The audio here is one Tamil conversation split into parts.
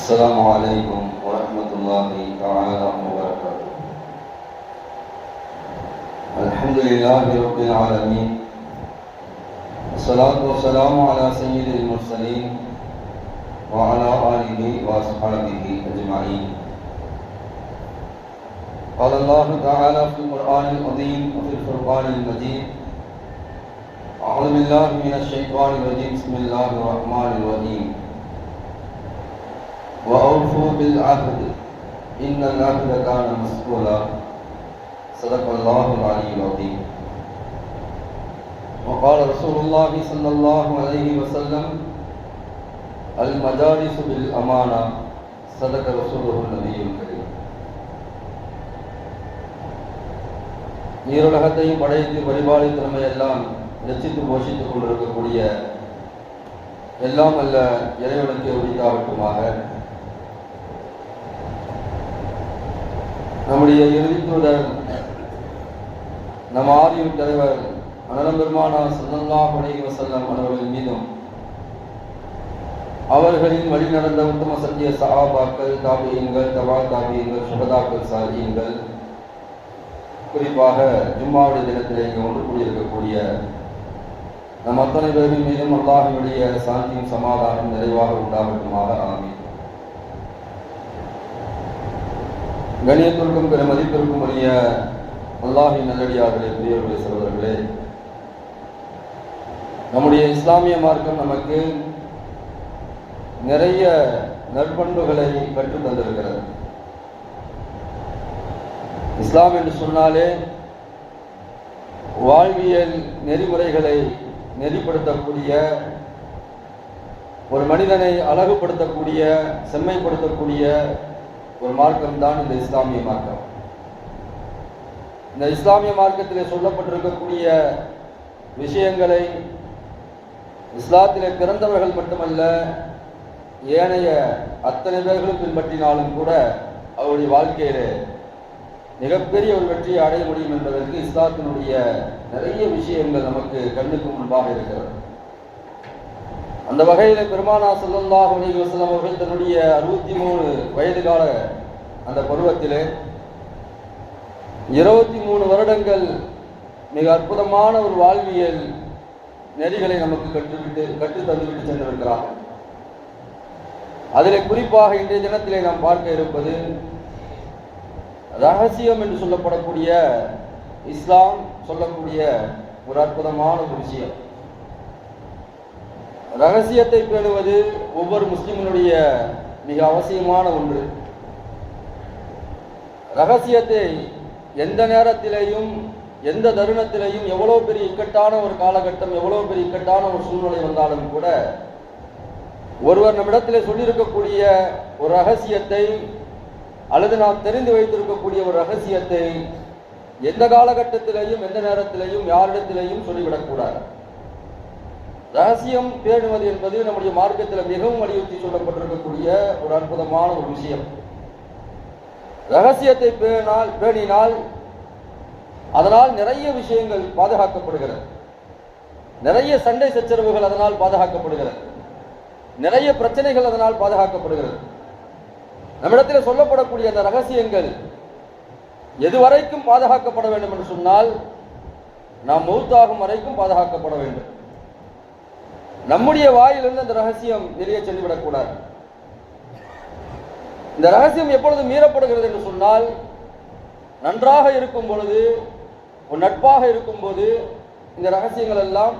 السلام علیکم ورحمۃ اللہ تعالی وبرکاتہ الحمد للہ رب العالمین السلام والسلام علی سید المرسلین وعلی آلہ وصحابہ اجمعین قال اللہ تعالی فی القرآن العظیم وفی الفرقان المجید اعوذ باللہ من الشیطان الرجیم بسم اللہ الرحمن الرحیم وأوفوا بالعهد إن العهد كان مسؤولا صدق الله العلي العظيم وقال رسول الله صلى الله عليه وسلم المجالس بالأمانة صدق رسوله النبي الكريم நீருலகத்தையும் படைத்து பரிபாலித்து நம்மை எல்லாம் ரசித்து போஷித்துக் கொண்டிருக்கக்கூடிய எல்லாம் அல்ல இறைவனுக்கு உரித்தாகட்டுமாக நம்முடைய இறுதித்துடன் நம் ஆரியும் தலைவர் அனலம் பெருமானா சல்லல்லாஹு அலைஹி வஸல்லம் அவர்கள் மீதும் அவர்களின் வழி நடந்த உத்தம சத்திய சஹாபாக்கள் தாபியங்கள் தவா தாபியங்கள் சுகதாக்கள் சாதியங்கள் குறிப்பாக ஜும்மாவுடைய தினத்தில் இங்கே ஒன்று கூடியிருக்கக்கூடிய நம் அத்தனை பேரின் மீதும் அல்லாஹினுடைய சாந்தியும் சமாதானம் நிறைவாக உண்டாகட்டுமாக. ஆமீன். கணியத்திற்கும் பிற மதிப்பிற்கும் உரிய அல்லாஹின் நல்லடியார்களே பெரியவர்களே சகோதரர்களே. நம்முடைய இஸ்லாமிய மார்க்கம் நமக்கு நிறைய நற்பண்புகளை கற்றுத் தந்திருக்கிறது. இஸ்லாம் என்று சொன்னாலே வாழ்வியல் நெறிமுறைகளை நெறிப்படுத்தக்கூடிய ஒரு மனிதனை அழகுபடுத்தக்கூடிய செம்மைப்படுத்தக்கூடிய ஒரு மார்க்கம் தான் இந்த இஸ்லாமிய மார்க்கம். இந்த இஸ்லாமிய மார்க்கத்தில் சொல்லப்பட்டிருக்கக்கூடிய விஷயங்களை இஸ்லாத்திலே பிறந்தவர்கள் மட்டுமல்ல ஏனைய அத்தனை பேர்களும் பின்பற்றினாலும் கூட அவருடைய வாழ்க்கையிலே மிகப்பெரிய ஒரு வெற்றியை அடைய முடியும் என்பதற்கு இஸ்லாத்தினுடைய நிறைய விஷயங்கள் நமக்கு கண்ணுக்கு முன்பாக இருக்கிறது. அந்த வகையில் பெருமானா சல்லல்லாஹு அலைஹி வஸல்லம் அவர்கள் தன்னுடைய அறுபத்தி மூணு வயது கால அந்த பருவத்திலே இருபத்தி மூணு வருடங்கள் மிக அற்புதமான ஒரு வாழ்வியல் நெறிகளை நமக்கு கற்றுவிட்டு கற்று தந்துவிட்டு சென்றிருக்கிறார். அதிலே குறிப்பாக இன்றைய தினத்திலே நாம் பார்க்க இருப்பது ரகசியம் என்று சொல்லப்படக்கூடிய இஸ்லாம் சொல்லக்கூடிய ஒரு அற்புதமான ஒரு விஷயம். ரகசியத்தை பேணுவது ஒவ்வொரு முஸ்லிமினுடைய மிக அவசியமான ஒன்று. ரகசியத்தை எந்த நேரத்திலேயும் எந்த தருணத்திலையும் எவ்வளோ பெரிய இக்கட்டான ஒரு காலகட்டம் எவ்வளோ பெரிய இக்கட்டான ஒரு சூழ்நிலை வந்தாலும் கூட ஒருவர் நம்மிடத்தில் சொல்லியிருக்கக்கூடிய ஒரு ரகசியத்தை அல்லது நாம் தெரிந்து வைத்திருக்கக்கூடிய ஒரு ரகசியத்தை எந்த காலகட்டத்திலையும் எந்த நேரத்திலையும் யாரிடத்திலையும் சொல்லிவிடக்கூடாது. ரகசியம் பேணுவது என்பது நம்முடைய மார்க்கத்தில் மிகவும் வலியுறுத்தி சொல்லப்பட்டிருக்கக்கூடிய ஒரு அற்புதமான ஒரு விஷயம். ரகசியத்தை பேணால் பேணினால் அதனால் நிறைய விஷயங்கள் பாதுகாக்கப்படுகிறது. நிறைய சண்டை சச்சரவுகள் அதனால் பாதுகாக்கப்படுகிறது. நிறைய பிரச்சனைகள் அதனால் பாதுகாக்கப்படுகிறது. நம்மிடத்தில் சொல்லப்படக்கூடிய அந்த ரகசியங்கள் எதுவரைக்கும் பாதுகாக்கப்பட வேண்டும் என்று சொன்னால் நாம் மௌத்தாகும் வரைக்கும் பாதுகாக்கப்பட வேண்டும். நம்முடைய வாயிலிருந்து அந்த ரகசியம் வெளியே சென்றுவிடக்கூடாது. இந்த ரகசியம் எப்பொழுது மீறப்படுகிறது என்று சொன்னால் நன்றாக இருக்கும் பொழுது ஒரு நட்பாக இருக்கும் போது இந்த ரகசியங்கள் எல்லாம்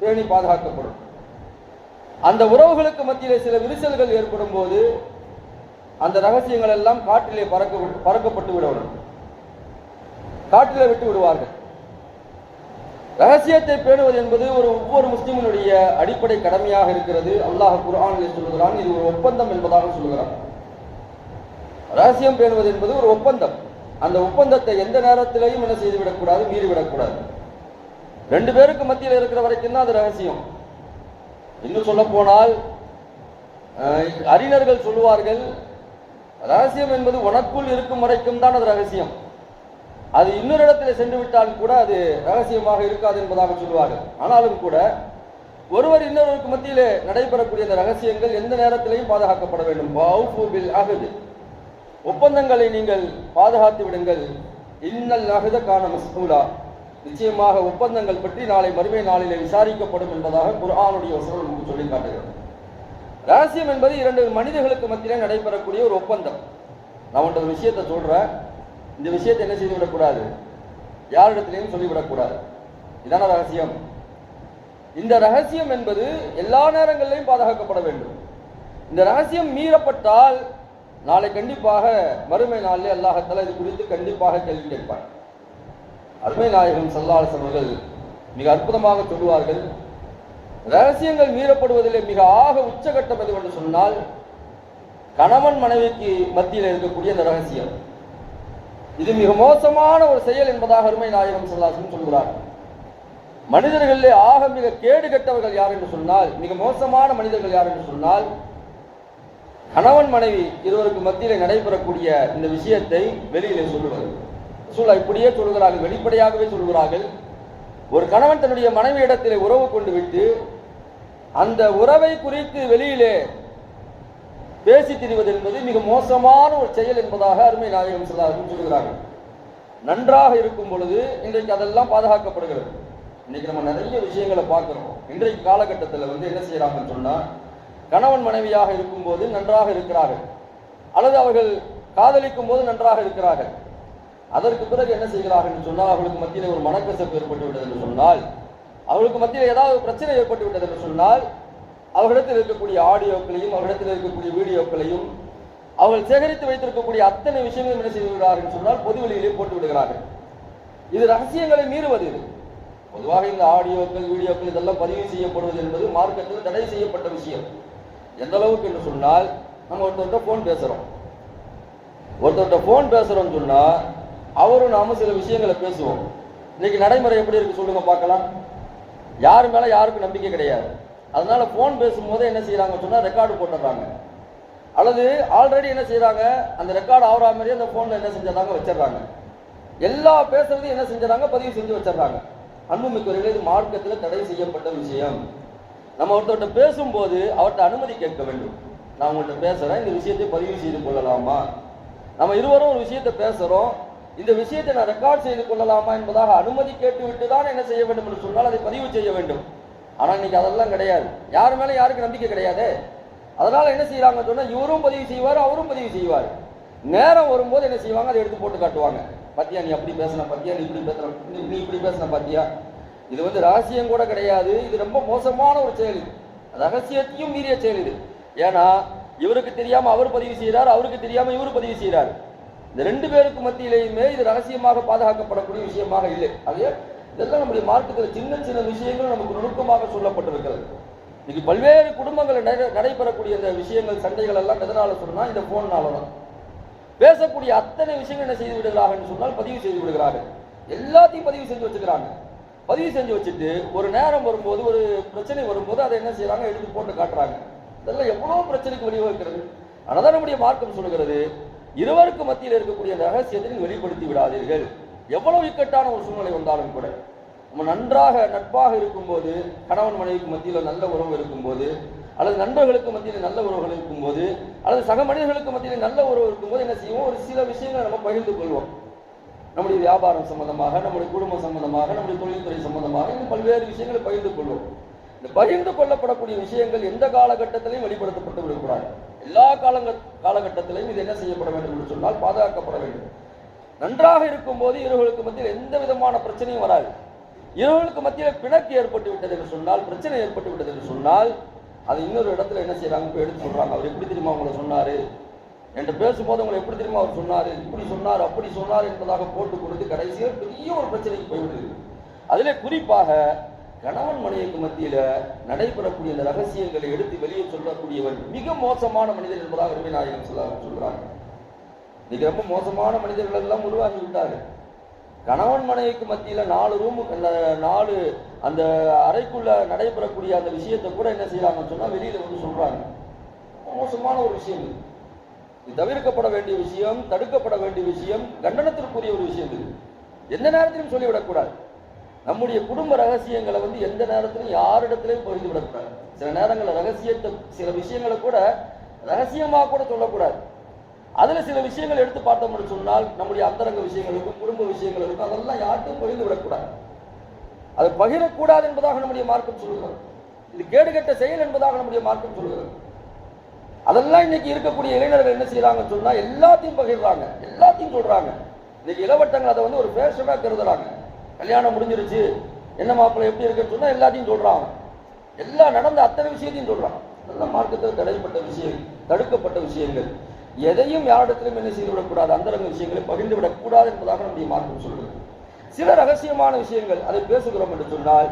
பேணி பாதுகாக்கப்படும். அந்த உறவுகளுக்கு மத்தியிலே சில விரிசல்கள் ஏற்படும் போது அந்த ரகசியங்கள் எல்லாம் காற்றிலே பறக்க பறக்கப்பட்டு விடவிடும் காற்றிலே விட்டு விடுவார்கள் ரகசியத்தை பேணுவது என்பது ஒரு ஒவ்வொரு முஸ்லிமினுடைய அடிப்படை கடமையாக இருக்கிறது. அல்லாஹ் குரானில் சொல்லுகிறான் இது ஒரு ஒப்பந்தம் என்பதாக சொல்லுகிறான். ரகசியம் பேணுவது என்பது ஒரு ஒப்பந்தம். அந்த ஒப்பந்தத்தை எந்த நேரத்திலையும் என்ன செய்துவிடக்கூடாது மீறிவிடக்கூடாது ரெண்டு பேருக்கு மத்தியில் இருக்கிற வரைக்கும் தான் அது ரகசியம். இன்னும் சொல்ல போனால் அறிஞர்கள் சொல்லுவார்கள் ரகசியம் என்பது உனக்குள் இருக்கும் வரைக்கும் தான் அது ரகசியம். அது இன்னொரு இடத்துல சென்று விட்டால் கூட அது ரகசியமாக இருக்காது என்பதாக சொல்வார்கள் ஆனாலும் கூட ஒருவர் இன்னொருவருக்கு மத்தியிலே நடைபெறக்கூடிய இந்த ரகசியங்கள் எந்த நேரத்திலையும் பாதுகாக்கப்பட வேண்டும். வஅஃபு ஒப்பந்தங்களை நீங்கள் பாதுகாத்து விடுங்கள். இன்னல் அஹத காண மசூலா நிச்சயமாக ஒப்பந்தங்கள் பற்றி நாளை மறுமை நாளிலே விசாரிக்கப்படும் என்பதாக குர்ஆனுடைய வசனம் நமக்கு சொல்லி காட்டுகிறது ரகசியம் என்பது இரண்டு மனிதர்களுக்கு மத்தியிலே நடைபெறக்கூடிய ஒரு ஒப்பந்தம். நான் உன்ட்ட ஒரு விஷயத்தை சொல்றேன். இந்த விஷயத்தை என்ன செய்து விடக்கூடாது யாரிடத்திலையும் சொல்லிவிடக்கூடாது. இதான ரகசியம். இந்த ரகசியம் என்பது எல்லா நேரங்களிலையும் பாதுகாக்கப்பட வேண்டும். இந்த ரகசியம் மீறப்பட்டால் நாளை கண்டிப்பாக மறுமை நாளிலே அல்லாஹத்தால் இது குறித்து கண்டிப்பாக கேள்வி கேட்பார் அருமை நாயகம் சல்லாசன் அவர்கள் மிக அற்புதமாக சொல்லுவார்கள். ரகசியங்கள் மீறப்படுவதிலே மிக ஆக உச்சகட்டம் எது என்று சொன்னால் கணவன் மனைவிக்கு மத்தியில் இருக்கக்கூடிய இந்த ரகசியம். இது மிக மோசமான ஒரு செயல் என்பதாக அருமை நாயகம் சல்லாசன் சொல்கிறார். மனிதர்களிலே ஆக மிக கேடு கெட்டவர்கள் யார் என்று சொன்னால் மிக மோசமான மனிதர்கள் யார் என்று சொன்னால் கணவன் மனைவி இருவருக்கு மத்தியில் நடைபெறக்கூடிய இந்த விஷயத்தை வெளியிலே சொல்லுவது சூழ இப்படியே சொல்கிறார்கள் வெளிப்படையாகவே சொல்கிறார்கள். ஒரு கணவன் தன்னுடைய மனைவி இடத்திலே உறவு கொண்டு விட்டு அந்த உறவை குறித்து வெளியிலே பேசி திரிவது என்பது மிக மோசமான ஒரு செயல் என்பதாக அருமை நாயகம் சொல்கிறார்கள். நன்றாக இருக்கும் பொழுது இன்றைக்கு அதெல்லாம் பாதுகாக்கப்படுகிறது. இன்னைக்கு நம்ம நிறைய விஷயங்களை பார்க்குறோம். இன்றைக்கு காலகட்டத்தில் வந்து என்ன செய்கிறாங்கன்னு சொன்னால் கணவன் மனைவியாக இருக்கும்போது நன்றாக இருக்கிறார்கள். அல்லது அவர்கள் காதலிக்கும் போது நன்றாக இருக்கிறார்கள். அதற்கு பிறகு என்ன செய்கிறார்கள் சொன்னால் அவர்களுக்கு மத்தியில் ஒரு மனக்கசப்பு ஏற்பட்டு விட்டது என்று சொன்னால் அவர்களுக்கு மத்தியில் ஏதாவது ஒரு பிரச்சனை ஏற்பட்டு விட்டது என்று சொன்னால் அவர்களிடத்தில் இருக்கக்கூடிய ஆடியோக்களையும் அவர்களிடத்தில் இருக்கக்கூடிய வீடியோக்களையும் அவர்கள் சேகரித்து வைத்திருக்கக்கூடிய அத்தனை விஷயங்களும் என்ன செய்து விடுகிறார்கள் என்று சொன்னால் பொது வெளியிலே போட்டு விடுகிறார்கள். இது ரகசியங்களை மீறுவது இது. பொதுவாக இந்த ஆடியோக்கள் வீடியோக்கள் இதெல்லாம் பதிவு செய்யப்படுவது என்பது மார்க்கத்தில் தடை செய்யப்பட்ட விஷயம். எந்த அளவுக்கு என்று சொன்னால் நம்ம ஒருத்தர்கிட்ட ஃபோன் பேசுறோம். ஒருத்தர்கிட்ட ஃபோன் பேசுறோம்னு சொன்னால் அவரும் நாம சில விஷயங்களை பேசுவோம். இன்னைக்கு நடைமுறை எப்படி இருக்கு சொல்லுங்க பார்க்கலாம். யார் மேல யாருக்கும் நம்பிக்கை கிடையாது. அதனால ஃபோன் பேசும்போது என்ன செய்யறாங்க சொன்னா ரெக்கார்டு போட்டுடுறாங்க அல்லது ஆல்ரெடி என்ன செய்யறாங்க அந்த ரெக்கார்டு ஆகிற மாதிரியே அந்த ஃபோனில் என்ன செஞ்சிடறாங்க? வச்சிடுறாங்க. எல்லா பேசுறதையும் என்ன செஞ்சிடறாங்க? பதிவு செஞ்சு வச்சிடுறாங்க. அன்புமிக்கவர்களே இது மார்க்கத்தில் தடை செய்யப்பட்ட விஷயம். நம்ம ஒருத்தர்கிட்ட பேசும்போது அவர்கிட்ட அனுமதி கேட்க வேண்டும். நான் உங்கள்கிட்ட பேசுறேன் இந்த விஷயத்தை பதிவு செய்து கொள்ளலாமா? நம்ம இருவரும் ஒரு விஷயத்தை பேசுறோம். இந்த விஷயத்தை நான் ரெக்கார்ட் செய்து கொள்ளலாமா என்பதாக அனுமதி கேட்டுவிட்டு தான் என்ன செய்ய வேண்டும் என்று சொன்னால் அதை பதிவு செய்ய வேண்டும். ஆனால் இன்னைக்கு அதெல்லாம் கிடையாது. யார் மேல யாருக்கு நம்பிக்கை கிடையாது? அதனால என்ன செய்யறாங்க சொன்னா இவரும் பதிவு செய்வார் அவரும் பதிவு செய்வார். நேரம் வரும்போது என்ன செய்வாங்க? அதை எடுத்து போட்டு காட்டுவாங்க. பத்தியா நீ அப்படி பேசின பத்தியா நீ இப்படி பேசுன நீ இப்படி பேசின பாத்தியா? இது வந்து ரகசியம் கூட கிடையாது. இது ரொம்ப மோசமான ஒரு செயல் இது. ரகசியத்தையும் மீறிய செயல் இது. ஏன்னா இவருக்கு தெரியாம அவர் பதிவு செய்கிறார் அவருக்கு தெரியாம இவர் பதிவு செய்கிறார் இந்த ரெண்டு பேருக்கு மத்தியிலேயுமே இது ரகசியமாக பாதுகாக்கப்படக்கூடிய விஷயமாக இல்லை. அதே இதெல்லாம் நம்முடைய மார்க்கத்தில் சின்ன சின்ன விஷயங்கள் நமக்கு நுணுக்கமாக சொல்லப்பட்டிருக்கிறது. இது பல்வேறு குடும்பங்களில் நடை- நடைபெறக்கூடிய இந்த விஷயங்கள் சண்டைகள் எல்லாம் எதனால சொன்னா இந்த போன்னால தான் பேசக்கூடிய அத்தனை விஷயங்கள் என்ன செய்து விடுகிறார்கள் சொன்னால் பதிவு செய்து விடுகிறார்கள். எல்லாத்தையும் பதிவு செஞ்சு வச்சுக்கிறாங்க. பதிவு செஞ்சு வச்சுட்டு ஒரு நேரம் வரும்போது ஒரு பிரச்சனை வரும்போது அதை என்ன செய்கிறாங்க எடுத்து போட்டு காட்டுறாங்க. இதெல்லாம் எவ்வளவு பிரச்சனைக்கு வழிவகுக்கிறது? ஆனால் நம்முடைய மார்க்கம் சொல்லுகிறது இருவருக்கு மத்தியில் இருக்கக்கூடிய ரகசியத்தை வெளிப்படுத்தி விடாதீர்கள். எவ்வளவு இக்கட்டான ஒரு சூழ்நிலை வந்தாலும் கூட. நம்ம நன்றாக நட்பாக இருக்கும்போது கணவன் மனைவிக்கு மத்தியில் நல்ல உறவு இருக்கும்போது அல்லது நண்பர்களுக்கு மத்தியில் நல்ல உறவுகள் இருக்கும்போது அல்லது சக மனிதர்களுக்கு மத்தியில் நல்ல உறவு இருக்கும்போது என்ன செய்வோம்? ஒரு சில விஷயங்களை நம்ம பகிர்ந்து கொள்வோம். நம்முடைய வியாபாரம் சம்பந்தமாக நம்முடைய குடும்பம் சம்பந்தமாக நம்முடைய தொழில்துறை சம்பந்தமாக இன்னும் பல்வேறு விஷயங்களை பகிர்ந்து கொள்வோம். இந்த பகிர்ந்து கொள்ளப்படக்கூடிய விஷயங்கள் எந்த காலகட்டத்திலையும் வெளிப்படுத்தப்பட்டு விடக்கூடாது. எல்லா காலங்க காலகட்டத்திலையும் இது என்ன செய்யப்பட வேண்டும் என்று சொன்னால் பாதுகாக்கப்பட வேண்டும். நன்றாக இருக்கும்போது இருவர்களுக்கு மத்தியில் எந்த விதமான பிரச்சனையும் வராது. இவர்களுக்கு மத்தியில் பிணக்கு ஏற்பட்டு விட்டது என்று சொன்னால் பிரச்சனை ஏற்பட்டு விட்டது என்று சொன்னால் அது இன்னொரு இடத்துல என்ன செய்கிறாங்க போய் எடுத்து சொல்றாங்க. அவர் எப்படி தெரியுமா உங்களை சொன்னாரு? என்று பேசும்போது உங்களை எப்படி தெரியுமா அவர் சொன்னாரு? இப்படி சொன்னார் அப்படி சொன்னார் என்பதாக போட்டு கொடுத்து கடைசியில் பெரிய ஒரு பிரச்சனைக்கு போய்விடுது அதிலே குறிப்பாக கணவன் மனைவிக்கு மத்தியில் நடைபெறக்கூடிய இந்த ரகசியங்களை எடுத்து வெளியே சொல்லக்கூடியவர் மிக மோசமான மனிதர் என்பதாக அருமை நாயகம் சொல்ல சொல்றாங்க. இன்னைக்கு ரொம்ப மோசமான மனிதர்கள் எல்லாம் உருவாகி விட்டார்கள். கணவன் மனைவிக்கு மத்தியில் நாலு ரூமு அந்த நாலு அந்த அறைக்குள்ள நடைபெறக்கூடிய அந்த விஷயத்தை கூட என்ன செய்யலாம்னு சொன்னால் வெளியில் வந்து சொல்கிறாங்க மோசமான ஒரு விஷயம் இது. தவிர்க்கப்பட வேண்டிய விஷயம் தடுக்கப்பட வேண்டிய விஷயம் கண்டனத்திற்குரிய ஒரு விஷயம் இது. எந்த நேரத்திலும் சொல்லிவிடக்கூடாது. நம்முடைய குடும்ப ரகசியங்களை வந்து எந்த நேரத்திலும் யாரிடத்திலையும் பகிர்ந்து விடக்கூடாது சில நேரங்களில் ரகசியத்தை சில விஷயங்களை கூட ரகசியமாக கூட சொல்லக்கூடாது. அதில் சில விஷயங்கள் எடுத்து பார்த்தோம்னு சொன்னால் நம்முடைய அந்தரங்க விஷயங்கள் இருக்கும் குடும்ப விஷயங்கள் இருக்கும் அதெல்லாம் யாருக்கும் பகிர்ந்து விடக்கூடாது. அது பகிரக்கூடாது என்பதாக நம்முடைய மார்க்கம் சொல்கிறது. இது கேடுகெட்ட செயல் என்பதாக நம்முடைய மார்க்கம் சொல்கிறது. அதெல்லாம் இன்னைக்கு இருக்கக்கூடிய இளைஞர்கள் என்ன செய்யறாங்கன்னு சொன்னா எல்லாத்தையும் பகிர்றாங்க. எல்லாத்தையும் சொல்றாங்க. இன்னைக்கு இளவட்டங்கள் அதை வந்து ஒரு ஃபேஷனா கருதுறாங்க. கல்யாணம் முடிஞ்சிருச்சு. என்ன மாப்பிள்ளை எப்படி இருக்குன்னு சொன்னா எல்லாத்தையும் சொல்றாங்க. எல்லாம் நடந்த அத்தனை விஷயத்தையும் சொல்றாங்க. அதெல்லாம் மார்க்கத்தில் தடைப்பட்ட விஷயம் தடுக்கப்பட்ட விஷயங்கள். எதையும் யாரிடத்திலும் என்ன செய்து விடக்கூடாது அந்தரங்க விஷயங்களை பகிர்ந்து விடக்கூடாது என்பதாக நம்முடைய மார்க்கம் சொல்கிறது. சில ரகசியமான விஷயங்கள் அதை பேசுகிறோம் என்று சொன்னால்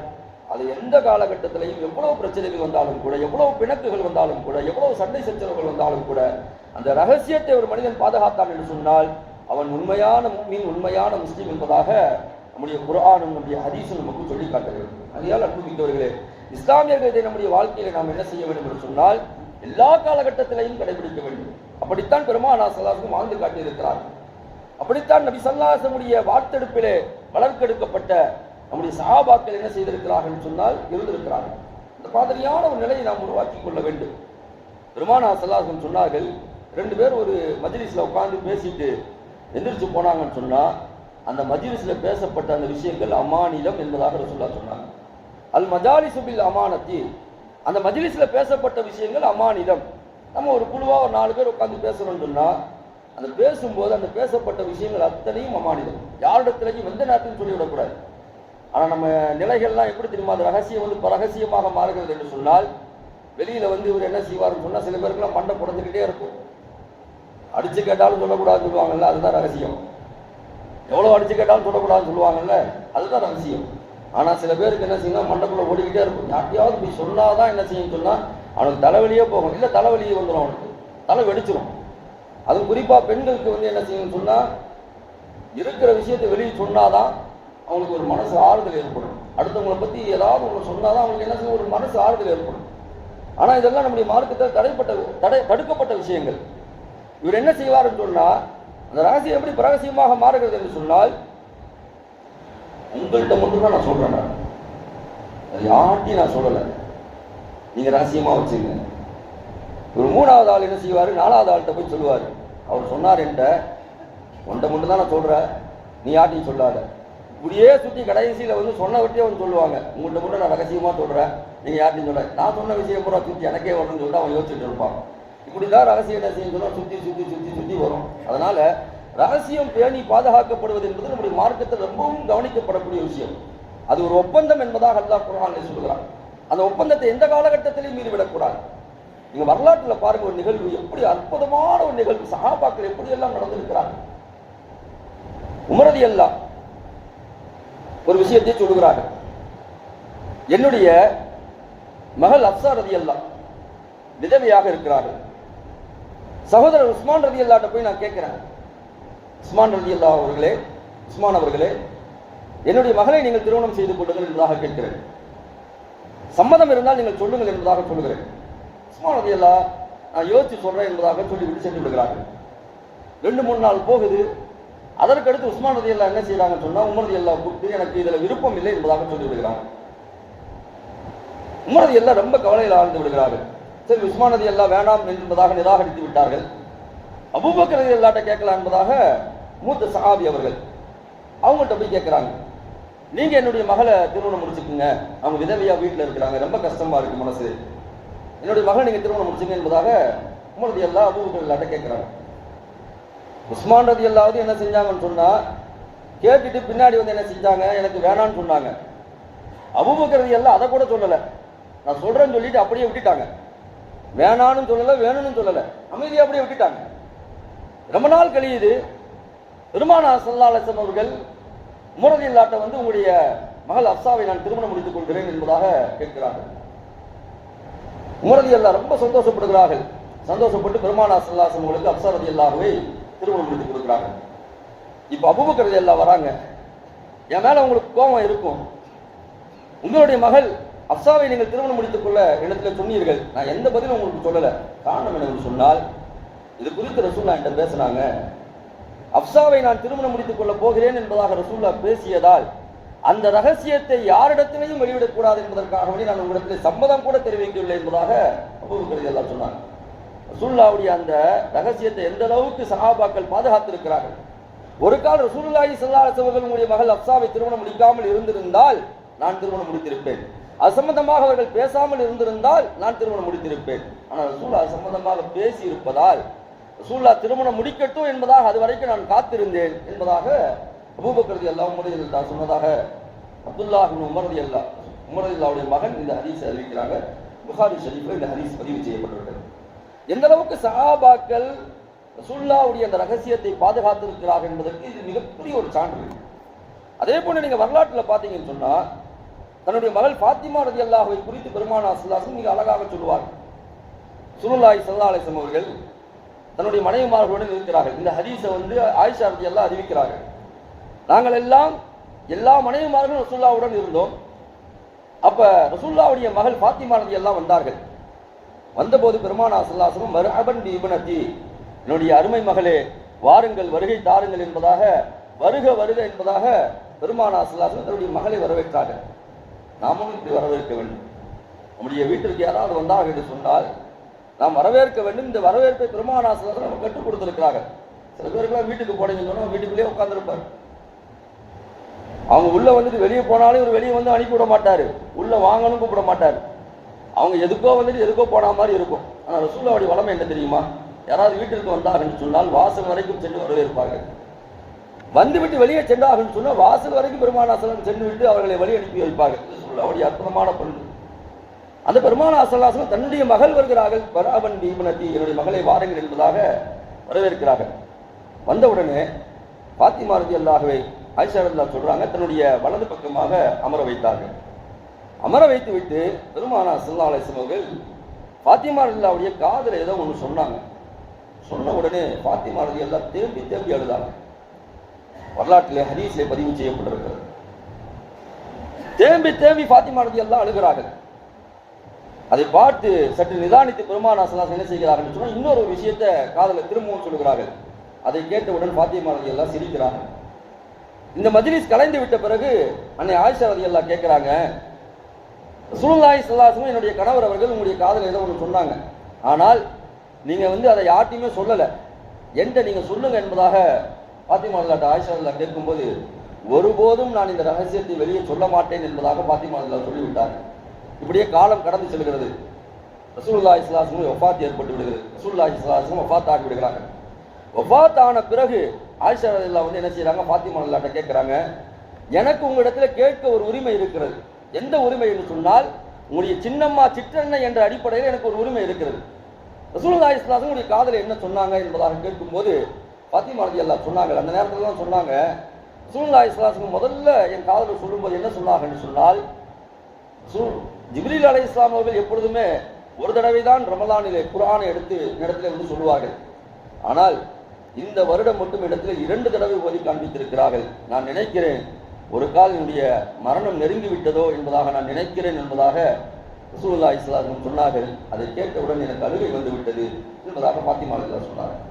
அது எந்த காலகட்டத்திலையும் எவ்வளவு பிரச்சனைகள் வந்தாலும் கூட எவ்வளவு பிணக்குகள் வந்தாலும் கூட எவ்வளவு சண்டை சச்சரவுகள் வந்தாலும் கூட அந்த ரகசியத்தை ஒரு மனிதன் பாதுகாத்தான் என்று சொன்னால் அவன் உண்மையான மீன் உண்மையான முஸ்லீம் என்பதாக நம்முடைய குரானும் நம்முடைய ஹதீஸும் நமக்கு சொல்லி காட்டுகிறது. அதையால் அன்புமிக்கவர்களே இஸ்லாமியர்கள் இதை நம்முடைய வாழ்க்கையில நாம் என்ன செய்ய வேண்டும் என்று சொன்னால் எல்லா காலகட்டத்திலையும் கடைபிடிக்க வேண்டும். அப்படித்தான் பெருமானா சல்லாசும் வாழ்ந்து காட்டியிருக்கிறார். அப்படித்தான் நபி சல்லாசனுடைய வார்த்தெடுப்பிலே வளர்க்கெடுக்கப்பட்ட நம்முடைய சகாபாக்கள் என்ன செய்திருக்கிறார்கள் சொன்னால் இருந்திருக்கிறார்கள். இந்த மாதிரியான ஒரு நிலையை நாம் உருவாக்கி கொள்ள வேண்டும். பெருமானா சல்லாசன் சொன்னார்கள் ரெண்டு பேர் ஒரு மஜ்லிஸ்ல உட்கார்ந்து பேசிட்டு எந்திரிச்சு போனாங்கன்னு சொன்னால் அந்த மஜ்லிஸ்ல பேசப்பட்ட அந்த விஷயங்கள் அமானிலம் என்பதாக ரசூல்லா சொன்னாங்க. அல் மஜாலிசு பில் அந்த மஜ்லிஸ்ல பேசப்பட்ட விஷயங்கள் அமானிலம் நம்ம ஒரு குழுவாக ஒரு நாலு பேர் உட்காந்து பேசணும்னு சொன்னால் அந்த பேசும்போது அந்த பேசப்பட்ட விஷயங்கள் அத்தனையும் அமானிதம் யாரிடத்துலையும் எந்த நேரத்தையும் சொல்லிவிடக்கூடாது. ஆனால் நம்ம நிலைகள்லாம் எப்படி தெரியுமா? அந்த ரகசியம் வந்து இப்போ ரகசியமாக மாறுகிறது என்று சொன்னால் வெளியில் வந்து இவர் என்ன செய்வாருன்னு சொன்னால் சில பேருக்குலாம் மண்டை குறைஞ்சிக்கிட்டே இருக்கும். அடித்து கேட்டாலும் சொல்லக்கூடாதுன்னு சொல்லுவாங்கல்ல அதுதான் ரகசியம். எவ்வளோ அடித்து கேட்டாலும் சொல்லக்கூடாதுன்னு சொல்லுவாங்கல்ல அதுதான் ரகசியம். ஆனால் சில பேருக்கு என்ன செய்யணும் மண்டக்குள்ளே ஓடிக்கிட்டே இருக்கும். யார்ட்டையாவது போய் சொன்னாதான் என்ன செய்யும் சொன்னால் அவனுக்கு தலைவலியே போகும். இல்லை தலைவலியே வந்துடும் அவனுக்கு. தலை வெடிச்சிடும் அது குறிப்பாக பெண்களுக்கு வந்து என்ன செய்யணும்னு சொன்னால் இருக்கிற விஷயத்தை வெளியே சொன்னாதான் அவங்களுக்கு ஒரு மனசு ஆறுதல் ஏற்படும். அடுத்தவங்களை பற்றி ஏதாவது ஒன்று சொன்னாதான் அவங்களுக்கு என்ன செய்யும்? ஒரு மனசு ஆறுதல் ஏற்படும். ஆனால் இதெல்லாம் நம்முடைய மார்க்கத்தில் தடைப்பட்ட தடை தடுக்கப்பட்ட விஷயங்கள். இவர் என்ன செய்வாருன்னு சொன்னால் அந்த ரகசியம் எப்படி பிரகசியமாக மாறுகிறது என்று சொன்னால் உங்கள்கிட்ட மட்டும் தான் நான் சொல்கிறேன் அது யார்ட்டையும் நான் சொல்லலை. நீங்க ரகசியமா வச்சுங்க. ஒரு மூணாவது ஆள் என்ன செய்வார்? நாலாவது ஆள்கிட்ட போய் சொல்லுவார். அவர் சொன்னார் என்கிட்ட ஒன்றை மட்டும் தான் நான் சொல்கிறேன் நீ யார்ட்டையும் சொல்லாத. இப்படியே சுற்றி கடைசியில் வந்து சொன்னவர்கிட்டே வந்து சொல்லுவாங்க. உங்கள்கிட்ட மட்டும் நான் ரகசியமாக சொல்கிறேன் நீங்கள் யார்ட்டையும் சொல்ல நான் சொன்ன விஷயம் பூரா சுற்றி எனக்கே வரணும்னு சொல்லிட்டு அவன் யோசிச்சுட்டு இருப்பான். இப்படிதான் ரகசியம் என்ன செய்யும் சொன்னால் சுற்றி சுற்றி சுற்றி சுற்றி வரும். அதனால் ரகசியம் பேணி பாதுகாக்கப்படுவது என்பது நம்முடைய மார்க்கத்தில் ரொம்பவும் கவனிக்கப்படக்கூடிய விஷயம். அது ஒரு ஒப்பந்தம் என்பதாக அல்லா குரான் சொல்கிறான் அந்த ஒப்பந்தத்தை எந்த காலகட்டத்திலையும் மீறிவிடக்கூடாது. நீங்க வரலாற்றுல பாருங்க ஒரு நிகழ்வு எப்படி அற்புதமான ஒரு நிகழ்வு. சகாபாக்கள் எப்படி எல்லாம் நடந்திருக்கிறாங்க? உமரதி எல்லாம் ஒரு விஷயத்தை சொல்லுகிறாங்க. என்னுடைய மகள் அப்சா ரதி எல்லாம் விதவையாக இருக்கிறார்கள். சகோதரர் உஸ்மான் ரதி அல்லாட்ட போய் நான் கேட்கிறேன். உஸ்மான் ரதி அல்லா அவர்களே உஸ்மான் அவர்களே என்னுடைய மகளை நீங்கள் திருமணம் செய்து கொள்ளுங்கள் என்பதாக கேட்கிறேன். சம்மதம் இருந்தால் நீங்கள் சொல்லுங்கள் என்பதாக சொல்லுகிறேன். உஸ்மான் எல்லாம் நான் யோசித்து சொல்கிறேன் என்பதாக சொல்லி விட்டு சென்று விடுகிறார்கள் ரெண்டு மூணு நாள் போகுது. அதற்கடுத்து உஸ்மான் ரதி அல்லா என்ன செய்கிறாங்கன்னு சொன்னால் உமர் ரதி அல்லா கூப்பிட்டு எனக்கு இதில் விருப்பம் இல்லை என்பதாக சொல்லி விடுகிறாங்க உமர் எல்லாம் ரொம்ப கவலையில் ஆழ்ந்து விடுகிறார்கள். சரி உஸ்மான் ரதி அல்லா வேண்டாம் என்பதாக நிராகரித்து விட்டார்கள். அபூபக்கர் ரதி அல்லாட்ட கேட்கலாம் என்பதாக மூத்த சஹாபி அவர்கள் அவங்கள்ட்ட போய் கேட்குறாங்க. நீங்க என்னுடைய மகளை திருமணம் முடிச்சுக்குங்க. அவங்க விதவையா வீட்டில் இருக்கிறாங்க. ரொம்ப கஷ்டமா இருக்கு மனசு. என்னுடைய மகளை நீங்க திருமணம் முடிச்சுங்க என்பதாக உங்களுடைய எல்லா அல்லா அபூபக்கர் அல்லாட்ட கேட்குறாங்க. உஸ்மான் ரதி என்ன செஞ்சாங்கன்னு சொன்னா கேட்டுட்டு பின்னாடி வந்து என்ன செஞ்சாங்க? எனக்கு வேணான்னு சொன்னாங்க. அபூபக்கிறது எல்லாம் அதை கூட சொல்லலை. நான் சொல்றேன்னு சொல்லிட்டு அப்படியே விட்டுட்டாங்க. வேணான்னு சொல்லலை வேணும்னு சொல்லலை. அமைதியை அப்படியே விட்டுட்டாங்க. ரொம்ப நாள் கழியுது. பெருமானா சல்லாலசன் அவர்கள் உமரதி இல்லாட்ட வந்து உங்களுடைய மகள் அப்சாவை நான் திருமணம் முடித்துக் கொள்கிறேன் என்பதாக கேட்கிறார்கள். உமரதி அல்லா ரொம்ப சந்தோஷப்படுகிறார்கள். சந்தோஷப்பட்டு பெருமானா சல்லாசன் உங்களுக்கு அப்சாரதி அல்லாஹுவை திருமணம் முடித்து கொடுக்குறாங்க இப்போ அபுபக்கரதி அல்லா வராங்க. என் மேல உங்களுக்கு கோபம் இருக்கும். உங்களுடைய மகள் அப்சாவை நீங்கள் திருமணம் முடித்துக் கொள்ள இடத்துல சொன்னீர்கள். நான் எந்த பதிலும் உங்களுக்கு சொல்லலை. காரணம் என்னன்னு சொன்னால் இது குறித்து ரசூல்லா என்கிட்ட பேசினாங்க. அப்சாவை நான் திருமணம் முடித்துக் கொள்ளப் போகிறேன் என்பதாக ரசூல்லா பேசியதால் அந்த ரகசியத்தை யாரிடத்திலையும் வெளியிடக்கூடாது என்பதற்காக வேண்டி நான் உங்களிடத்தில் சம்மதம் கூட தெரிவிக்கவில்லை என்பதாக அபூபக்கர் எல்லாம் சொன்னாங்க ரசூல்லாவுடைய அந்த ரகசியத்தை எந்த அளவுக்கு சஹாபாக்கள் பாதுகாத்திருக்கிறார்கள்? ஒரு கால ரசூல்லாஹி சல்லாசவர்களுடைய மகள் அப்சாவை திருமணம் முடிக்காமல் இருந்திருந்தால் நான் திருமணம் முடித்திருப்பேன். அது அவர்கள் பேசாமல் இருந்திருந்தால் நான் திருமணம் முடித்திருப்பேன். ஆனால் ரசூல்லா அசம்பந்தமாக பேசி இருப்பதால் ரசூல்லா திருமணம் முடிக்கட்டும் என்பதாக அது வரைக்கும் நான் காத்திருந்தேன் என்பதாக அபூபக்கரதி அல்லா உமரதி அல்லா சொன்னதாக அப்துல்லாஹ் உமரதி அல்லா உமரதி அல்லாவுடைய மகன் இந்த ஹரீஸ் அறிவிக்கிறாங்க. புகாரி ஷரீஃபில் இந்த ஹரீஸ் பதிவு செய்யப்பட்டுள்ளது எந்த அளவுக்கு சஹாபாக்கள் ரசூல்லாவுடைய அந்த ரகசியத்தை பாதுகாத்திருக்கிறார்கள் என்பதற்கு இது மிகப்பெரிய ஒரு சான்று. அதே போல நீங்கள் வரலாற்றில் பார்த்தீங்கன்னு சொன்னால் தன்னுடைய மகள் ஃபாத்திமா ரதி அல்லாஹுவை குறித்து பெருமானா சுல்லாசன் மிக அழகாக சொல்லுவார் சுருல்லாய் சல்லா அலிஸ்லாம் அவர்கள் தன்னுடைய மனைவிமார்களுடன் இருக்கிறார்கள். இந்த ஹதீஸை வந்து ஆயிஷா ரதி எல்லாம் அறிவிக்கிறார்கள். நாங்கள் எல்லாம் எல்லா மனைவிமார்களும் ரசூல்லாவுடன் இருந்தோம். அப்ப ரசூல்லாவுடைய மகள் பாத்திமா ரதி எல்லாம் வந்தார்கள். வந்தபோது பெருமானா சல்லாசனம் மருஹபன் பி என்னுடைய அருமை மகளே வாருங்கள் வருகை தாருங்கள் என்பதாக வருக வருக என்பதாக பெருமானா சல்லாசனம் தன்னுடைய மகளை வரவேற்றார்கள். நாமும் இப்படி வரவேற்க வேண்டும். நம்முடைய வீட்டிற்கு யாராவது வந்தார்கள் என்று சொன்னால் நாம் வரவேற்க வேண்டும். இந்த வரவேற்பை பெருமானா நம்ம நமக்கு கற்றுக் கொடுத்திருக்கிறார்கள். சில பேருக்குலாம் வீட்டுக்கு போனீங்கன்னு சொன்னா வீட்டுக்குள்ளேயே உட்காந்துருப்பார் அவங்க உள்ள வந்துட்டு வெளியே போனாலும் இவர் வெளியே வந்து அனுப்பி விட மாட்டார். உள்ள வாங்கணும் கூப்பிட மாட்டார். அவங்க எதுக்கோ வந்துட்டு எதுக்கோ போன மாதிரி இருக்கும். ஆனால் ரசூல்லாவுடைய வளமை என்ன தெரியுமா? யாராவது வீட்டிற்கு வந்தார்கள் சொன்னால் வாசல் வரைக்கும் சென்று வரவேற்பார்கள். வந்துவிட்டு வெளியே சென்றார்கள் சொன்னால் வாசல் வரைக்கும் பெருமானாசலம் சென்று விட்டு அவர்களை வழி அனுப்பி வைப்பார்கள். ரசூல்லாவுடைய அற்புதமான பொருள். அந்த பெருமானாசலாசலம் தன்னுடைய மகள் வருகிறார்கள். பராபன் தீபனதி என்னுடைய மகளை வாருங்கள் என்பதாக வரவேற்கிறார்கள். வந்தவுடனே பாத்திமா ரதி அல்லாஹுவை ஆயிஷா ரதில்லா சொல்றாங்க தன்னுடைய வலது பக்கமாக அமர வைத்தார்கள். அமர வைத்து விட்டு பெருமானா சல்லா அலிஸ்லாம் அவர்கள் ஃபாத்திமா ரதில்லாவுடைய ஏதோ ஒன்று சொன்னாங்க. சொன்ன உடனே ஃபாத்திமா ரதி எல்லாம் தேம்பி தேம்பி அழுதாங்க. வரலாற்றிலே ஹதீஸிலே பதிவு செய்யப்பட்டிருக்கிறது. தேம்பி தேம்பி ஃபாத்திமா ரதி எல்லாம் அழுகிறார்கள். அதை பார்த்து சற்று நிதானித்து பெருமானா சல்லா என்ன செய்கிறார்கள் சொன்னால் இன்னொரு விஷயத்தை காதல திரும்பவும் சொல்கிறார்கள் அதை கேட்டவுடன் ஃபாத்திமா ரதி எல்லாம் சிரிக்கிறார்கள் இந்த மஜ்லிஸ் கலைந்து விட்ட பிறகு அன்னை ஆயிஷா ரதி எல்லாம் கேட்கிறாங்க சுருல்லாய் சல்லாசமும் என்னுடைய கணவர் அவர்கள் உங்களுடைய காதல் ஏதோ ஒன்று சொன்னாங்க. ஆனால் நீங்கள் வந்து அதை யார்ட்டையுமே சொல்லலை. என்கிட்ட நீங்கள் சொல்லுங்க என்பதாக பாத்திமா அல்லாட்ட ஆயிஷா கேட்கும்போது ஒருபோதும் நான் இந்த ரகசியத்தை வெளியே சொல்ல மாட்டேன் என்பதாக பாத்திமா சொல்லிவிட்டார். இப்படியே காலம் கடந்து செல்கிறது. ரசூல்லா இஸ்லாசமும் ஒஃபாத் ஏற்பட்டு விடுகிறது. ரசூல்லா இஸ்லாசமும் ஒஃபாத் ஆகி விடுகிறாங்க ஒஃபாத் ஆன பிறகு ஆயிஷா அல்லா வந்து என்ன செய்யறாங்க பாத்திமா அல்லாட்ட கேட்குறாங்க எனக்கு உங்களிடத்துல கேட்க ஒரு உரிமை இருக்கிறது. எந்த உரிமை என்று சொன்னால் உங்களுடைய சின்னம்மா சிற்றண்ணை என்ற அடிப்படையில் எனக்கு ஒரு உரிமை இருக்கிறது. ரசூலுல்லாஹி இஸ்லாசம் உங்களுடைய காதலை என்ன சொன்னாங்க என்பதாக கேட்கும்போது பாத்திமா ரதி அல்லா சொன்னாங்க. அந்த நேரத்தில் தான் சொன்னாங்க ரசூலுல்லாஹி இஸ்லாசம் முதல்ல என் காதலை சொல்லும்போது என்ன சொன்னாங்கன்னு சொன்னால் ஜிப்ரீல் அலை இஸ்லாம் அவர்கள் எப்பொழுதுமே ஒரு தடவை தான் ரமலானிலே குரானை எடுத்து இடத்துல வந்து சொல்லுவார்கள். ஆனால் இந்த வருடம் மட்டும் இடத்துல இரண்டு தடவை ஓதி காண்பித்திருக்கிறார்கள். நான் நினைக்கிறேன் ஒரு கால் என்னுடைய மரணம் நெருங்கி விட்டதோ என்பதாக நான் நினைக்கிறேன் என்பதாக ரசூல்லா இஸ்லாம் சொன்னார்கள். அதை கேட்டவுடன் எனக்கு அழுகை வந்துவிட்டது என்பதாக பாத்திமா அல்லா சொன்னார்கள்.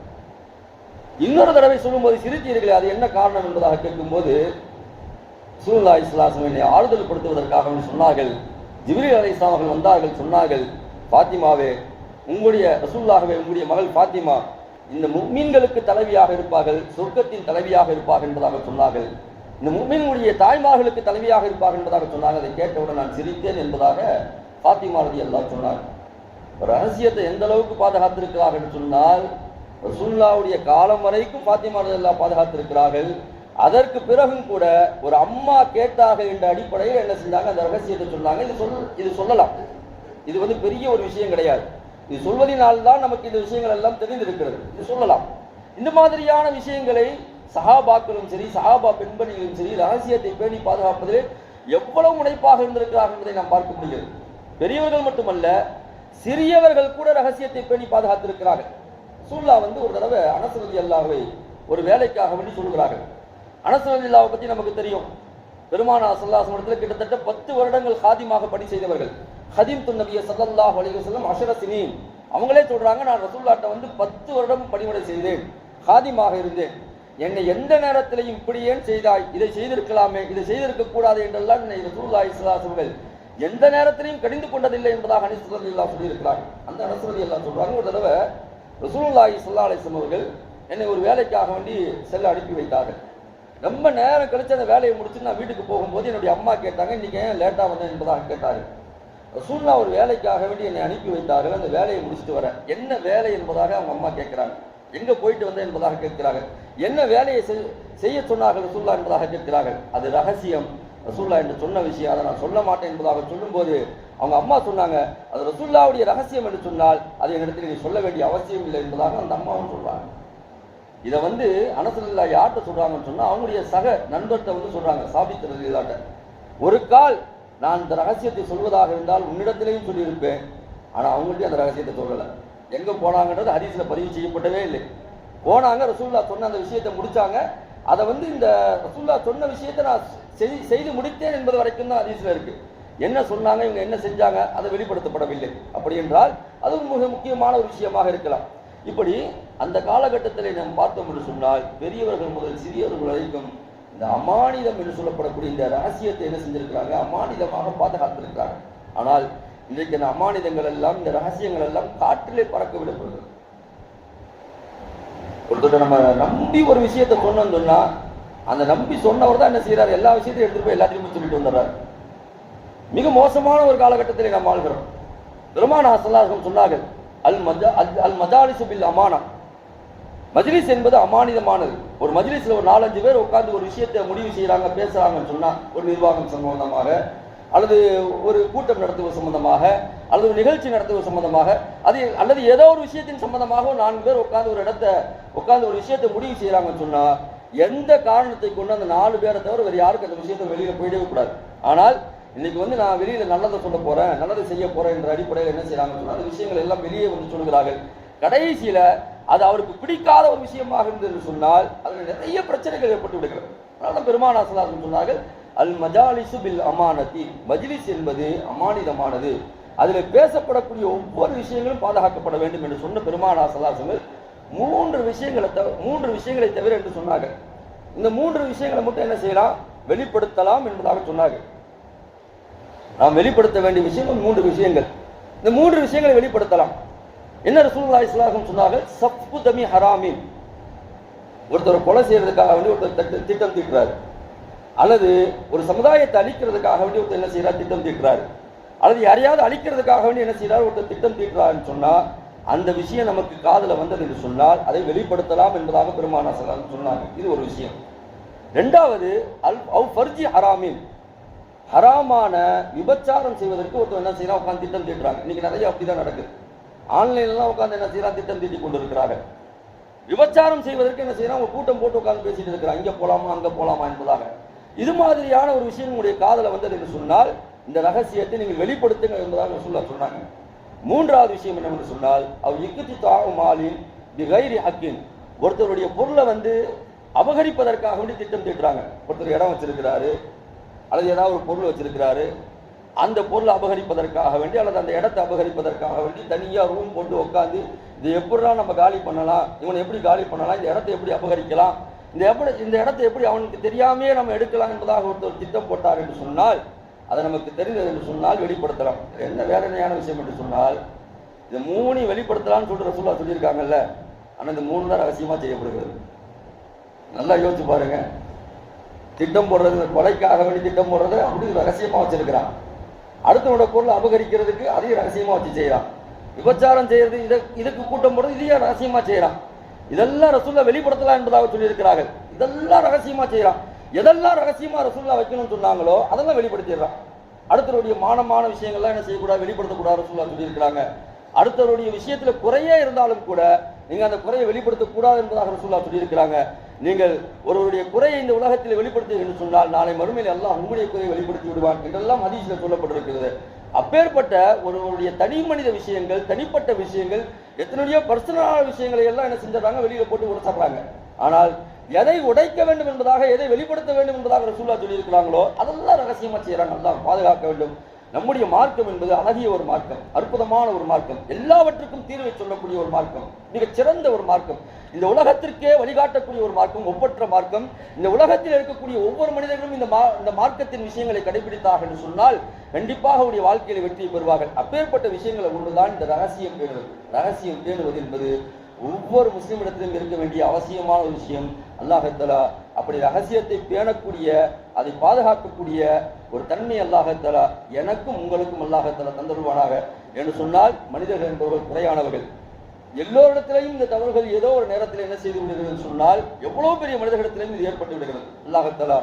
இன்னொரு தடவை சொல்லும்போது சிரித்தீர்களே அது என்ன காரணம் என்பதாக கேட்கும்போது ரசூலுல்லா இஸ்லாசம் என்னை ஆறுதல் படுத்துவதற்காக சொன்னார்கள். ஜிப்ரீல் அலை அவர்கள் வந்தார்கள் சொன்னார்கள் பாத்திமாவே உங்களுடைய ரசூல்லாகவே உங்களுடைய மகள் பாத்திமா இந்த முக்மீன்களுக்கு தலைவியாக இருப்பார்கள் சொர்க்கத்தின் தலைவியாக இருப்பார்கள் என்பதாக சொன்னார்கள். இந்த முக்மீன்களுடைய தாய்மார்களுக்கு தலைவியாக இருப்பார்கள் என்பதாக சொன்னாங்க அதை கேட்டவுடன் நான் சிரித்தேன் என்பதாக பாத்திமா ரதி எல்லாம் சொன்னார். ரகசியத்தை எந்த அளவுக்கு பாதுகாத்திருக்கிறார்கள் என்று சொன்னால் ரசூல்லாவுடைய காலம் வரைக்கும் பாத்திமா ரதி எல்லாம் பாதுகாத்திருக்கிறார்கள். அதற்கு பிறகும் கூட ஒரு அம்மா கேட்டாக என்ற அடிப்படையில் என்ன செஞ்சாங்க? அந்த ரகசியத்தை சொன்னாங்க. இது சொல் இது சொல்லலாம். இது வந்து பெரிய ஒரு விஷயம் கிடையாது. இது சொல்வதனால் தான் நமக்கு இந்த விஷயங்கள் எல்லாம் தெரிந்திருக்கிறது. இது சொல்லலாம். இந்த மாதிரியான விஷயங்களை சஹாபாக்களும் சரி சஹாபா பெண்பணிகளும் சரி ரகசியத்தை பேணி பாதுகாப்பதில் எவ்வளவு முனைப்பாக இருந்திருக்கிறார்கள் என்பதை நாம் பார்க்க முடிகிறது. பெரியவர்கள் மட்டுமல்ல சிறியவர்கள் கூட ரகசியத்தை பேணி பாதுகாத்திருக்கிறார்கள். சூல்லா வந்து ஒரு தடவை அனசரதி அல்லாவை ஒரு வேலைக்காக வேண்டி சொல்கிறார்கள் அனசரதி அல்லாவை பற்றி நமக்கு தெரியும். பெருமானா சல்லாசம் இடத்துல கிட்டத்தட்ட பத்து வருடங்கள் ஹாதிமாக பணி செய்தவர்கள். ஹதீம் துன் நபிய சல்லல்லாஹு செல்லும் வஸல்லம் அவங்களே சொல்றாங்க நான் ரசூல்லாட்ட வந்து பத்து வருடம் பணிவிடை செய்தேன். ஹாதிமாக இருந்தேன். என்னை எந்த நேரத்திலையும் இப்படியே செய்தாய்? இதை செய்திருக்கலாமே இதை செய்திருக்க கூடாது என்றெல்லாம் என்னை ரசூல்லா ஸல்லல்லாஹு அலைஹி எந்த நேரத்திலையும் கடிந்து கொண்டதில்லை என்பதாக அனிசுரதி எல்லாம் சொல்லியிருக்கிறார். அந்த அனுசரதி எல்லாம் சொல்றாங்க ஒரு தடவை ரசூலுல்லாஹி சொல்லா அலைஹி அவர்கள் என்னை ஒரு வேலைக்காக வேண்டி செல்ல அனுப்பி வைத்தார்கள். ரொம்ப நேரம் கழிச்சு அந்த வேலையை முடிச்சு நான் வீட்டுக்கு போகும்போது என்னுடைய அம்மா கேட்டாங்க இன்னைக்கு ஏன் லேட்டாக வந்தேன்? என்பதாக கேட்டார். ரசூல்லா ஒரு வேலைக்காக வேண்டி என்னை அனுப்பி வைத்தார்கள். அந்த வேலையை முடிச்சுட்டு வரேன். என்ன வேலை என்பதாக அவங்க அம்மா கேட்கிறாங்க. எங்க போயிட்டு வந்தேன் என்பதாக கேட்கிறார்கள் என்ன வேலையை செய்- செய்ய சொன்னார்கள் ரசூல்லா என்பதாக கேட்கிறார்கள். அது ரகசியம். ரசூல்லா என்று சொன்ன விஷயம். அதை நான் சொல்ல மாட்டேன் என்பதாக சொல்லும்போது அவங்க அம்மா சொன்னாங்க அது ரசூல்லாவுடைய ரகசியம் என்று சொன்னால் அது என்னிடத்தில் நீ சொல்ல வேண்டிய அவசியம் இல்லை என்பதாக அந்த அம்மாவும் சொல்வாங்க இதை வந்து அனசரில்லா யார்கிட்ட சொல்கிறாங்கன்னு சொன்னால் அவங்களுடைய சக நண்பர்கிட்ட வந்து சொல்கிறாங்க சாபித் ரலியல்லாட்ட ஒரு கால் நான் இந்த ரகசியத்தை சொல்வதாக இருந்தால் உன்னிடத்திலையும் சொல்லியிருப்பேன். ஆனால் அவங்கள்ட்ட அந்த ரகசியத்தை சொல்லலை. எங்கே போனாங்கன்றது ஹதீஸ்ல பதிவு செய்யப்படவே இல்லை. போனாங்க ரசூல்லா சொன்ன அந்த விஷயத்தை முடித்தாங்க அதை வந்து இந்த ரசூல்லா சொன்ன விஷயத்தை நான் செய்- செய்து முடித்தேன் என்பது வரைக்கும் தான் ஹதீஸ்ல இருக்குது என்ன சொன்னாங்க இவங்க என்ன செஞ்சாங்க அதை வெளிப்படுத்தப்படவில்லை. அப்படி என்றால் அது மிக முக்கியமான ஒரு விஷயமாக இருக்கலாம். இப்படி அந்த காலகட்டத்தில் நாம் பார்த்தோம் என்று சொன்னால் பெரியவர்கள் முதல் சிறியவர்கள் வரைக்கும் இந்த அமானிதம் என்று சொல்லப்படக்கூடிய இந்த ரகசியத்தை என்ன செஞ்சிருக்கிறாங்க? அமானிதமாக பாதுகாத்திருக்கிறாங்க ஆனால் இன்றைக்கு இந்த அமானிதங்கள் எல்லாம் இந்த ரகசியங்கள் எல்லாம் காற்றிலே பறக்க விடப்படுகிறது. ஒருத்தர் நம்ம நம்பி ஒரு விஷயத்தை சொன்னோம்னு சொன்னா அந்த நம்பி சொன்னவர் தான் என்ன செய்யறாரு எல்லா விஷயத்தையும் எடுத்துட்டு போய் எல்லாத்தையும் சொல்லிட்டு வந்துடுறாரு. மிக மோசமான ஒரு காலகட்டத்தில் நாம் வாழ்கிறோம். பெருமான ஹசல்லாசம் சொன்னார்கள் அல் மஜா அல் அல் மஜாலிசு பில் அமானா. மஜ்லிஸ் என்பது அமானிதமானது. ஒரு மஜ்லிஸ்ல ஒரு நாலஞ்சு பேர் உட்காந்து ஒரு விஷயத்தை முடிவு செய்கிறாங்க பேசுகிறாங்கன்னு சொன்னால் ஒரு நிர்வாகம் சம்பந்தமாக அல்லது ஒரு கூட்டம் நடத்துவது சம்பந்தமாக அல்லது ஒரு நிகழ்ச்சி நடத்துவது சம்பந்தமாக அது அல்லது ஏதோ ஒரு விஷயத்தின் சம்பந்தமாக நான்கு பேர் உட்காந்து ஒரு இடத்த உட்காந்து ஒரு விஷயத்தை முடிவு செய்கிறாங்கன்னு சொன்னால் எந்த காரணத்தை கொண்டு அந்த நாலு பேரை தவிர வேறு யாருக்கும் அந்த விஷயத்தை வெளியில் போயிடவே கூடாது. ஆனால் இன்னைக்கு வந்து நான் வெளியில நல்லதை சொல்ல போறேன் நல்லதை செய்ய போறேன் என்ற அடிப்படையில் என்ன செய்யறாங்கன்னு அந்த விஷயங்கள் எல்லாம் வெளியே வந்து சொல்கிறார்கள் கடைசியில அது அவருக்கு பிடிக்காத ஒரு விஷயமாக இருந்தது என்று சொன்னால் அதில் நிறைய பிரச்சனைகள் ஏற்பட்டு விடுகிறது. அதனால பெருமானா சொன்னார்கள் அல் மஜாலிசு பில் அமானதி மஜ்லிஸ் என்பது அமானிதமானது. அதில் பேசப்படக்கூடிய ஒவ்வொரு விஷயங்களும் பாதுகாக்கப்பட வேண்டும் என்று சொன்ன பெருமானா சலாசங்கள் மூன்று விஷயங்களை தவிர மூன்று விஷயங்களை தவிர என்று சொன்னாங்க இந்த மூன்று விஷயங்களை மட்டும் என்ன செய்யலாம்? வெளிப்படுத்தலாம் என்பதாக சொன்னாங்க நாம் வெளிப்படுத்த வேண்டிய விஷயங்கள் மூன்று விஷயங்கள். இந்த மூன்று விஷயங்களை வெளிப்படுத்தலாம். என்ன ரசூலுல்லாஹி ஸல்லல்லாஹு சொன்னார்கள்? சஃப்பு தமி ஹராமின். ஒருத்தர் கொலை செய்யறதுக்காக வேண்டி ஒருத்தர் திட்டம் தீட்டுறாரு. அல்லது ஒரு சமுதாயத்தை அழிக்கிறதுக்காக வேண்டி ஒருத்தர் என்ன செய்யறார் திட்டம் தீட்டுறாரு. அல்லது யாரையாவது அழிக்கிறதுக்காக வேண்டி என்ன செய்யறாரு ஒருத்தர் திட்டம் தீட்டுறாருன்னு சொன்னா அந்த விஷயம் நமக்கு காதில் வந்தது என்று சொன்னால் அதை வெளிப்படுத்தலாம் என்பதாக பெருமானா சொன்னாங்க. இது ஒரு விஷயம். ரெண்டாவது அல் அவு ஃபர்ஜி ஹராமின். ஹராமான விபச்சாரம் செய்வதற்கு ஒருத்தர் என்ன செய்யறான்? உட்காந்து திட்டம் தீட்டுறாங்க. இன்னைக்கு நிறைய அப்படிதான் நடக்குது. ஆன்லைன்லாம் உட்காந்து என்ன செய்யறான்? திட்டம் தீட்டி கொண்டு இருக்கிறாங்க விபச்சாரம் செய்வதற்கு என்ன செய்யறான்? ஒரு கூட்டம் போட்டு உட்காந்து பேசிட்டு இருக்கிறான். இங்கே போகலாமா அங்கே போகலாமா என்பதாக. இது மாதிரியான ஒரு விஷயம் உங்களுடைய காதல வந்தது என்று சொன்னால் இந்த ரகசியத்தை நீங்கள் வெளிப்படுத்துங்க என்பதாக சொல்ல சொன்னாங்க. மூன்றாவது விஷயம் என்னவென்று சொன்னால் அவர் இக்குத்தி தி கைரி ஹக்கின். ஒருத்தருடைய பொருளை வந்து அபகரிப்பதற்காக வேண்டி திட்டம் தீட்டுறாங்க. ஒருத்தர் இடம் வச்சிருக்கிறாரு. அல்லது ஏதாவது ஒரு பொருள் வச்சிருக்கிறாரு அந்த பொருளை அபகரிப்பதற்காக வேண்டி அல்லது அந்த இடத்தை அபகரிப்பதற்காக வேண்டி தனியாக ரூம் போட்டு உட்காந்து இது எப்படிலாம் நம்ம காலி பண்ணலாம் இவனை எப்படி காலி பண்ணலாம் இந்த இடத்தை எப்படி அபகரிக்கலாம் இந்த எப்படி இந்த இடத்தை எப்படி அவனுக்கு தெரியாமையே நம்ம எடுக்கலாம் என்பதாக ஒருத்தர் திட்டம் போட்டார் என்று சொன்னால் அதை நமக்கு தெரிந்தது என்று சொன்னால் வெளிப்படுத்தலாம். என்ன வேதனையான விஷயம் என்று சொன்னால் இந்த மூணையும் வெளிப்படுத்தலாம்னு சொல்கிற ரசூல்லா சொல்லியிருக்காங்கல்ல ஆனால் இந்த மூணு தான் ரகசியமாக செய்யப்படுகிறது. நல்லா யோசிச்சு பாருங்கள் திட்டம் போடுறது கொலைக்காக வேண்டி திட்டம் போடுறது அப்படி ரகசியமாக வச்சிருக்கிறான். அடுத்தவனோட பொருளை அபகரிக்கிறதுக்கு அதையும் ரகசியமாக வச்சு செய்கிறான் விபச்சாரம் செய்கிறது இதை இதுக்கு கூட்டம் போடுறது இதையும் ரகசியமாக செய்கிறான் இதெல்லாம் ரசூல்லா வெளிப்படுத்தலாம் என்பதாக சொல்லியிருக்கிறார்கள். இதெல்லாம் ரகசியமாக செய்கிறான் எதெல்லாம் ரகசியமாக ரசூல்லா வைக்கணும்னு சொன்னாங்களோ அதெல்லாம் வெளிப்படுத்திடுறான். அடுத்தருடைய மானமான விஷயங்கள்லாம் என்ன செய்யக்கூடாது வெளிப்படுத்தக்கூடாது ரசூல்லா சொல்லியிருக்கிறாங்க. அடுத்தவருடைய விஷயத்தில் குறையே இருந்தாலும் கூட நீங்கள் அந்த குறையை வெளிப்படுத்தக்கூடாது என்பதாக ரசூல்லா சொல்லியிருக்கிறாங்க. நீங்கள் ஒருவருடைய குறையை இந்த உலகத்தில் வெளிப்படுத்துங்கள் என்று சொன்னால் நாளை மறுமையில் எல்லாம் உங்களுடைய குறையை வெளிப்படுத்தி விடுவான் என்றெல்லாம் ஹதீஸ்ல சொல்லப்பட்டிருக்கிறது. அப்பேற்பட்ட ஒருவருடைய தனி மனித விஷயங்கள் தனிப்பட்ட விஷயங்கள் எத்தனையோ பர்சனலான விஷயங்களை எல்லாம் என்ன செஞ்சிடறாங்க வெளியில் போட்டு உடைச்சிடுறாங்க. ஆனால் எதை உடைக்க வேண்டும் என்பதாக எதை வெளிப்படுத்த வேண்டும் என்பதாக சூழல் சொல்லியிருக்கிறாங்களோ அதெல்லாம் ரகசியமாக செய்கிறாங்க அதான் பாதுகாக்க வேண்டும். நம்முடைய மார்க்கம் என்பது அழகிய ஒரு மார்க்கம் அற்புதமான ஒரு மார்க்கம் எல்லாவற்றுக்கும் தீர்வை சொல்லக்கூடிய ஒரு மார்க்கம் மிகச் சிறந்த ஒரு மார்க்கம். இந்த உலகத்திற்கே வழிகாட்டக்கூடிய ஒரு மார்க்கம் ஒப்பற்ற மார்க்கம். இந்த உலகத்தில் இருக்கக்கூடிய ஒவ்வொரு மனிதர்களும் இந்த மா இந்த மார்க்கத்தின் விஷயங்களை கடைபிடித்தார்கள் என்று சொன்னால் கண்டிப்பாக அவருடைய வாழ்க்கையில வெற்றியை பெறுவார்கள். அப்பேற்பட்ட விஷயங்களை ஒன்றுதான் இந்த ரகசியம் பேணுவது. ரகசியம் பேணுவது என்பது ஒவ்வொரு முஸ்லீமிடத்திலும் இருக்க வேண்டிய அவசியமான ஒரு விஷயம். அல்லாஹத்தலா அப்படி ரகசியத்தை பேணக்கூடிய அதை பாதுகாக்கக்கூடிய ஒரு தன்மை அல்லாஹத்தலா எனக்கும் உங்களுக்கும் அல்லாஹத்தலா தந்தருவானாக என்று சொன்னால் மனிதர்கள் என்பவர்கள் குறையானவர்கள். எல்லோரிடத்திலையும் இந்த தவறுகள் ஏதோ ஒரு நேரத்தில் என்ன செய்து விடுகிறது சொன்னால் எவ்வளவு பெரிய மனிதர்களிடத்திலையும் இது ஏற்பட்டு விடுகிறது. அல்லாஹத்தலா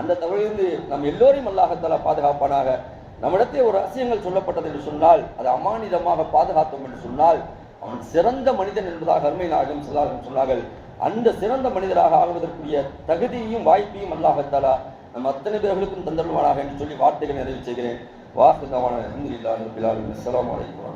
அந்த தவறிலிருந்து நம் எல்லோரையும் அல்லாஹத்தலா பாதுகாப்பானாக. நம்மிடத்தே ஒரு ரகசியங்கள் சொல்லப்பட்டது என்று சொன்னால் அதை அமானிதமாக பாதுகாத்தோம் என்று சொன்னால் அவன் சிறந்த மனிதன் என்பதாக அருமை நாயகம் சொன்னார்கள். அந்த சிறந்த மனிதராக ஆகுவதற்குரிய தகுதியையும் வாய்ப்பையும் அல்லாஹத்தாலா நம் அத்தனை பேர்களுக்கும் தந்தருவானாக என்று சொல்லி வார்த்தைகளை நிறைவு செய்கிறேன். வாக்குதாவான அலமதுல்லாஹி ரபில் ஆலமீன். அஸ்ஸலாமு அலைக்கும்